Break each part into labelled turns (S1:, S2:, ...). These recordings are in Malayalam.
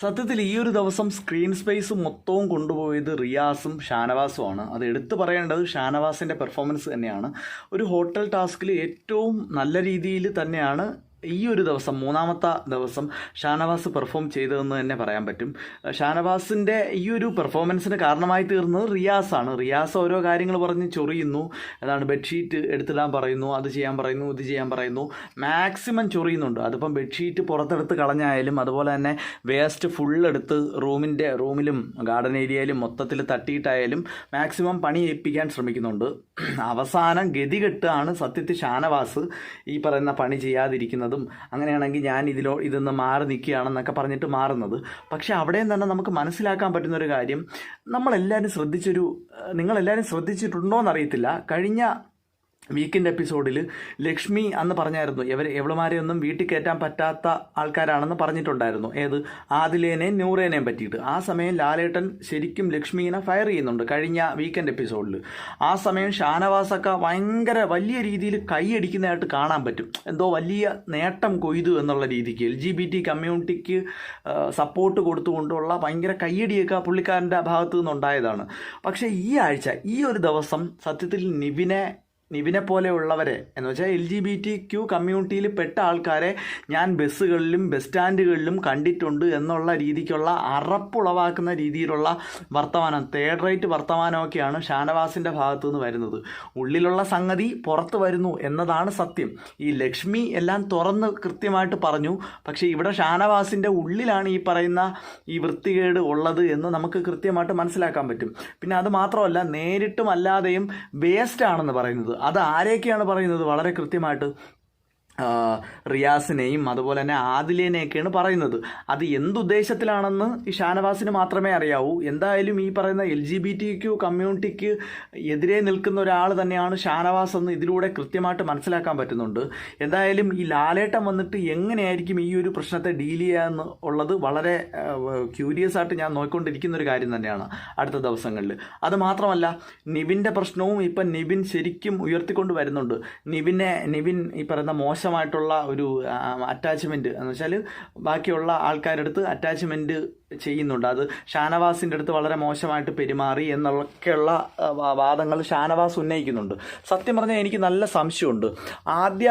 S1: സത്യത്തിൽ ഈ ഒരു ദിവസം സ്ക്രീൻ സ്പേസ് മൊത്തവും കൊണ്ടുപോയത് റിയാസും ഷാനവാസുമാണ് അത് എടുത്തു പറയേണ്ടത് ഷാനവാസിന്റെ പെർഫോമൻസ് തന്നെയാണ്. ഒരു ഹോട്ടൽ ടാസ്കിൽ ഏറ്റവും നല്ല രീതിയിൽ തന്നെയാണ് ഈ ഒരു ദിവസം മൂന്നാമത്തെ ദിവസം ഷാനവാസ് പെർഫോം ചെയ്തതെന്ന് തന്നെ പറയാൻ പറ്റും. ഷാനവാസിന്റെ ഈ ഒരു പെർഫോമൻസിന് കാരണമായി തീർന്നത് റിയാസാണ്. റിയാസ് ഓരോ കാര്യങ്ങൾ പറഞ്ഞ് ചൊറിയുന്നു. അതാണ് ബെഡ്ഷീറ്റ് എടുത്തിടാൻ പറയുന്നു അത് ചെയ്യാൻ പറയുന്നു ഇത് ചെയ്യാൻ പറയുന്നു. മാക്സിമം ചൊറിയുന്നുണ്ട്. അതിപ്പം ബെഡ്ഷീറ്റ് പുറത്തെടുത്ത് കളഞ്ഞായാലും അതുപോലെ തന്നെ വേസ്റ്റ് ഫുൾ എടുത്ത് റൂമിന്റെ റൂമിലും ഗാർഡൻ ഏരിയയിലും മൊത്തത്തിൽ തട്ടിയിട്ടായാലും മാക്സിമം പണി ഏൽപ്പിക്കാൻ ശ്രമിക്കുന്നുണ്ട്. അവസാനം ഗതികെട്ടാണ് സത്യത്തിൽ ഷാനവാസ് ഈ പറയുന്ന പണി ചെയ്യാതിരിക്കുന്നതും. അങ്ങനെയാണെങ്കിൽ ഞാൻ ഇതിലോ ഇതൊന്ന് മാറി നിൽക്കുകയാണെന്നൊക്കെ പറഞ്ഞിട്ട് മാറുന്നത്. പക്ഷെ അവിടെയും തന്നെ നമുക്ക് മനസ്സിലാക്കാൻ പറ്റുന്ന ഒരു കാര്യം നമ്മളെല്ലാവരും ശ്രദ്ധിച്ചൊരു നിങ്ങളെല്ലാവരും ശ്രദ്ധിച്ചിട്ടുണ്ടോ എന്നറിയത്തില്ല കഴിഞ്ഞ വീക്കെൻഡ് എപ്പിസോഡിൽ ലക്ഷ്മി അന്ന് പറഞ്ഞായിരുന്നു ഇവർ എവളുമാരെ ഒന്നും വീട്ടിൽ കയറ്റാൻ പറ്റാത്ത ആൾക്കാരാണെന്ന് പറഞ്ഞിട്ടുണ്ടായിരുന്നു. ഏത്? ആദിലേനെയും നൂറേനെയും പറ്റിയിട്ട്. ആ സമയം ലാലേട്ടൻ ശരിക്കും ലക്ഷ്മീനെ ഫയർ ചെയ്യുന്നുണ്ട് കഴിഞ്ഞ വീക്കെൻഡ് എപ്പിസോഡിൽ ആ സമയം ഷാനവാസൊക്കെ ഭയങ്കര വലിയ രീതിയിൽ കൈയടിക്കുന്നതായിട്ട് കാണാൻ പറ്റും. എന്തോ വലിയ നേട്ടം കൊയ്തു എന്നുള്ള രീതിക്ക് എൽ ജി ബി ടി കമ്മ്യൂണിറ്റിക്ക് സപ്പോർട്ട് കൊടുത്തുകൊണ്ടുള്ള ഭയങ്കര കയ്യടിയൊക്കെ പുള്ളിക്കാരന്റെ ഭാഗത്തു നിന്നുണ്ടായതാണ്. പക്ഷേ ഈ ആഴ്ച ഈ ഒരു ദിവസം സത്യത്തിൽ നിവിനെ നിവിനെ പോലെയുള്ളവരെ എന്ന് വെച്ചാൽ L G B T Q കമ്മ്യൂണിറ്റിയിൽ പെട്ട ആൾക്കാരെ ഞാൻ ബസ്സുകളിലും ബസ് സ്റ്റാൻഡുകളിലും കണ്ടിട്ടുണ്ട് എന്നുള്ള രീതിക്കുള്ള അറപ്പുളവാക്കുന്ന രീതിയിലുള്ള വർത്തമാനം തേർഡ് റേറ്റ് വർത്തമാനമൊക്കെയാണ് ഷാനവാസിന്റെ ഭാഗത്തു നിന്ന് വരുന്നത്. ഉള്ളിലുള്ള സംഗതി പുറത്ത് വരുന്നു എന്നതാണ് സത്യം. ഈ ലക്ഷ്മി എല്ലാം തുറന്ന് കൃത്യമായിട്ട് പറഞ്ഞു പക്ഷേ ഇവിടെ ഷാനവാസിന്റെ ഉള്ളിലാണ് ഈ പറയുന്ന ഈ വൃത്തികേട് ഉള്ളത് എന്ന് നമുക്ക് കൃത്യമായിട്ട് മനസ്സിലാക്കാൻ പറ്റും. പിന്നെ അത് മാത്രമല്ല നേരിട്ടും അല്ലാതെയും വേസ്റ്റ് ആണെന്ന് പറയുന്നത്. അത് ആരെയൊക്കെയാണ് പറയുന്നത്? വളരെ കൃത്യമായിട്ട് റിയാസിനെയും അതുപോലെ തന്നെ ആദിലേനെയൊക്കെയാണ് പറയുന്നത്. അത് എന്തുദ്ദേശത്തിലാണെന്ന് ഈ ഷാനവാസിന് മാത്രമേ അറിയാവൂ. എന്തായാലും ഈ പറയുന്ന L G B T Q കമ്മ്യൂണിറ്റിക്ക് എതിരെ നിൽക്കുന്ന ഒരാൾ തന്നെയാണ് ഷാനവാസ് എന്ന് ഇതിലൂടെ കൃത്യമായിട്ട് മനസ്സിലാക്കാൻ പറ്റുന്നുണ്ട്. എന്തായാലും ഈ ലാലേട്ടം വന്നിട്ട് എങ്ങനെയായിരിക്കും ഈ ഒരു പ്രശ്നത്തെ ഡീൽ ചെയ്യാന്ന് ഉള്ളത് വളരെ ക്യൂരിയസ് ആയിട്ട് ഞാൻ നോക്കിക്കൊണ്ടിരിക്കുന്ന ഒരു കാര്യം തന്നെയാണ് അടുത്ത ദിവസങ്ങളിൽ. അത് മാത്രമല്ല നിവിന്റെ പ്രശ്നവും ഇപ്പം നിവിൻ ശരിക്കും ഉയർത്തിക്കൊണ്ട് വരുന്നുണ്ട്. നിവിനെ നിവിൻ ഈ പറയുന്ന മോശമായിട്ടുള്ള ഒരു അറ്റാച്ച്മെന്റ് എന്ന് വെച്ചാൽ ബാക്കിയുള്ള ആൾക്കാരുടെ അറ്റാച്ച്മെന്റ് ചെയ്യുന്നുണ്ട്. അത് ഷാനവാസിന്റെ അടുത്ത് വളരെ മോശമായിട്ട് പെരുമാറി എന്നൊക്കെയുള്ള വാദങ്ങൾ ഷാനവാസ് ഉന്നയിക്കുന്നുണ്ട്. സത്യം പറഞ്ഞാൽ എനിക്ക് നല്ല സംശയമുണ്ട്. ആദ്യ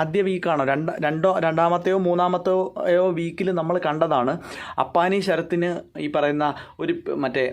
S1: ആദ്യ വീക്കാണോ? രണ്ട് രണ്ടോ രണ്ടാമത്തെയോ മൂന്നാമത്തെയോ വീക്കിൽ നമ്മൾ കണ്ടതാണ്. അപ്പാനി ശരത്തിന് ഈ പറയുന്ന ഒരു മറ്റേ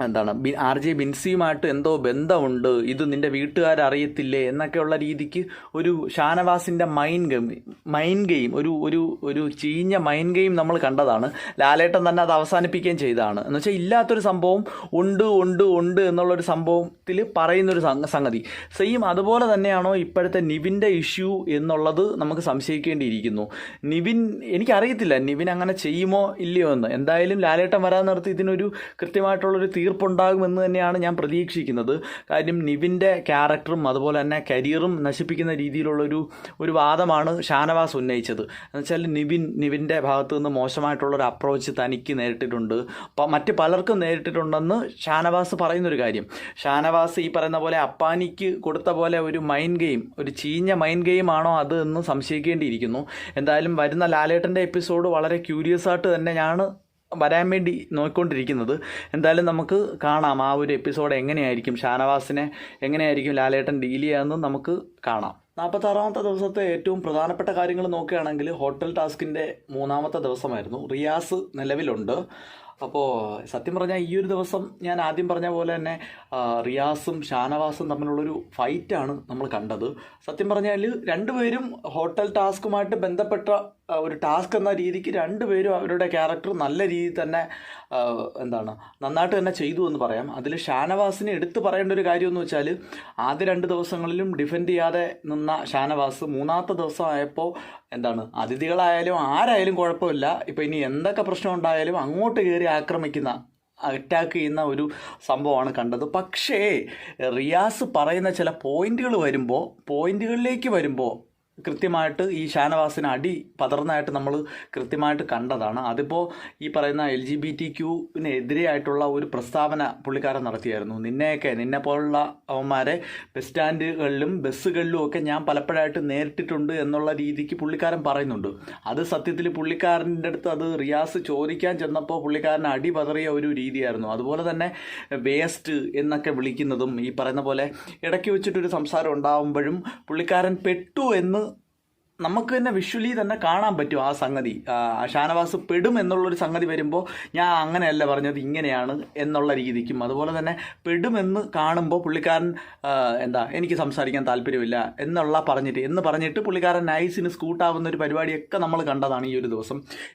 S1: എന്താണ്? ആർ ജെ ബിൻസിയുമായിട്ട് എന്തോ ബന്ധമുണ്ട്. ഇത് നിന്റെ വീട്ടുകാരറിയത്തില്ലേ? എന്നൊക്കെയുള്ള രീതിക്ക് ഒരു ഷാനവാസിന്റെ മൈൻഡ് ഗെയിം മൈൻഡ് ഗെയിം ഒരു ഒരു ഒരു ചീഞ്ഞ മൈൻഡ് ഗെയിം നമ്മൾ കണ്ടതാണ്. ലാലേട്ടൻ തന്നെ അത് അവസാനിപ്പിക്കുകയും ചെയ്തതാണ്. എന്ന് വെച്ചാൽ ഇല്ലാത്തൊരു സംഭവം ഉണ്ട് ഉണ്ട് ഉണ്ട് എന്നുള്ളൊരു സംഭവത്തിൽ പറയുന്നൊരു സംഗ- സംഗതി. സെയിം അതുപോലെ തന്നെയാണോ ഇപ്പോഴത്തെ നിവിന്റെ ഇഷ്യൂ എന്നുള്ളത് നമുക്ക് സംശയിക്കേണ്ടിയിരിക്കുന്നു. നിവിൻ എനിക്കറിയത്തില്ല നിവിൻ അങ്ങനെ ചെയ്യുമോ ഇല്ലയോ എന്ന്. എന്തായാലും ലാലേട്ടൻ വരാൻ നിർത്തി. ഇതിനൊരു കൃത്യമായിട്ടുള്ളൊരു തീർപ്പുണ്ടാകുമെന്ന് തന്നെയാണ് ഞാൻ പ്രതീക്ഷിക്കുന്നത്. കാര്യം നിവിന്റെ ക്യാരക്ടറും അതുപോലെ തന്നെ കരിയറും നശിപ്പിക്കുന്ന രീതിയിലുള്ളൊരു ഒരു വാദമാണ് ഷാനവാസ് ഉന്നയിച്ചത്. എന്നുവെച്ചാൽ നിവിൻ നിവിന്റെ ഭാഗത്തു നിന്ന് മോശമായിട്ടുള്ളൊരു അപ്രോച്ച് തനിക്ക് നേരിട്ടിട്ടുണ്ട്. മറ്റ് പലർക്കും നേരിട്ടിട്ടുണ്ടെന്ന് ഷാനവാസ് പറയുന്നൊരു കാര്യം. ഷാനവാസ് ഈ പറയുന്ന പോലെ അപ്പാനിക്ക് കൊടുത്ത പോലെ ഒരു മൈൻഡ് ഗെയിം ഒരു ചീഞ്ഞ മൈൻഡ് ഗെയിം ആണോ അത് എന്ന് സംശയിക്കേണ്ടിയിരിക്കുന്നു. എന്തായാലും വരുന്ന ലാലേട്ടന്റെ എപ്പിസോഡ് വളരെ ക്യൂരിയസ് ആയിട്ട് തന്നെയാണ് വരാൻ വേണ്ടി നോക്കിക്കൊണ്ടിരിക്കുന്നത്. എന്തായാലും നമുക്ക് കാണാം ആ ഒരു എപ്പിസോഡ് എങ്ങനെയായിരിക്കും ഷാനവാസിനെ എങ്ങനെയായിരിക്കും ലാലേട്ടൻ ഡീൽ ചെയ്യാമെന്ന് നമുക്ക് കാണാം. നാൽപ്പത്താറാമത്തെ ദിവസത്തെ ഏറ്റവും പ്രധാനപ്പെട്ട കാര്യങ്ങൾ നോക്കുകയാണെങ്കിൽ ഹോട്ടൽ ടാസ്കിന്റെ മൂന്നാമത്തെ ദിവസമായിരുന്നു. റിയാസ് നിലവിലുണ്ട്. അപ്പോൾ സത്യം പറഞ്ഞാൽ ഈ ഒരു ദിവസം ഞാൻ ആദ്യം പറഞ്ഞ പോലെ തന്നെ റിയാസും ഷാനവാസും തമ്മിലുള്ളൊരു ഫൈറ്റാണ് നമ്മൾ കണ്ടത്. സത്യം പറഞ്ഞാൽ രണ്ടുപേരും ഹോട്ടൽ ടാസ്കുമായിട്ട് ബന്ധപ്പെട്ട ഒരു ടാസ്ക് എന്ന രീതിക്ക് രണ്ടുപേരും അവരുടെ ക്യാരക്ടർ നല്ല രീതിയിൽ തന്നെ എന്താണ് നന്നായിട്ട് തന്നെ ചെയ്തു എന്ന് പറയാം. അതിൽ ഷാനവാസിനെ എടുത്തു പറയേണ്ട ഒരു കാര്യം എന്ന് വെച്ചാൽ ആദ്യ രണ്ട് ദിവസങ്ങളിലും ഡിഫെൻഡ് ചെയ്യാതെ നിന്ന ഷാനവാസ് മൂന്നാമത്തെ ദിവസം ആയപ്പോൾ എന്താണ്? അതിഥികളായാലും ആരായാലും കുഴപ്പമില്ല. ഇപ്പം ഇനി എന്തൊക്കെ പ്രശ്നം ഉണ്ടായാലും അങ്ങോട്ട് കയറി ആക്രമിക്കുന്ന അറ്റാക്ക് ചെയ്യുന്ന ഒരു സംഭവമാണ് കണ്ടത്. പക്ഷേ റിയാസ് പറയുന്ന ചില പോയിന്റുകൾ വരുമ്പോൾ പോയിന്റുകളിലേക്ക് വരുമ്പോൾ കൃത്യമായിട്ട് ഈ ഷാനവാസിന് അടി പതർന്നതായിട്ട് നമ്മൾ കൃത്യമായിട്ട് കണ്ടതാണ്. അതിപ്പോൾ ഈ പറയുന്ന എൽ ജി ബി ടി ക്യൂവിനെതിരെയായിട്ടുള്ള ഒരു പ്രസ്താവന പുള്ളിക്കാരൻ നടത്തിയായിരുന്നു. നിന്നെയൊക്കെ നിന്നെ പോലുള്ള അവന്മാരെ ബസ് സ്റ്റാൻഡുകളിലും ബസ്സുകളിലും ഒക്കെ ഞാൻ പലപ്പോഴായിട്ട് നേരിട്ടിട്ടുണ്ട് എന്നുള്ള രീതിക്ക് പുള്ളിക്കാരൻ പറയുന്നുണ്ട്. അത് സത്യത്തിൽ പുള്ളിക്കാരന്റെ അടുത്ത് അത് റിയാസ് ചോദിക്കാൻ ചെന്നപ്പോൾ പുള്ളിക്കാരൻ അടി പതറിയ ഒരു രീതിയായിരുന്നു. അതുപോലെ തന്നെ വേസ്റ്റ് എന്നൊക്കെ വിളിക്കുന്നതും ഈ പറയുന്ന പോലെ ഇടയ്ക്ക് വെച്ചിട്ടൊരു സംസാരം ഉണ്ടാകുമ്പോഴും പുള്ളിക്കാരൻ പെട്ടു എന്ന് നമുക്ക് തന്നെ വിഷ്വലി തന്നെ കാണാൻ പറ്റും ആ സംഗതി. ഷാനവാസ് പെടും എന്നുള്ളൊരു സംഗതി വരുമ്പോൾ ഞാൻ അങ്ങനെയല്ല പറഞ്ഞത് ഇങ്ങനെയാണ് എന്നുള്ള രീതിക്കും. അതുപോലെ തന്നെ പെടുമെന്ന് കാണുമ്പോൾ പുള്ളിക്കാരൻ എന്താ എനിക്ക് സംസാരിക്കാൻ താല്പര്യമില്ല എന്നുള്ള പറഞ്ഞിട്ട് എന്ന് പറഞ്ഞിട്ട് പുള്ളിക്കാരൻ നൈസിന് സ്കൂട്ടാവുന്ന ഒരു പരിപാടിയൊക്കെ നമ്മൾ കണ്ടതാണ് ഈ ഒരു ദിവസം.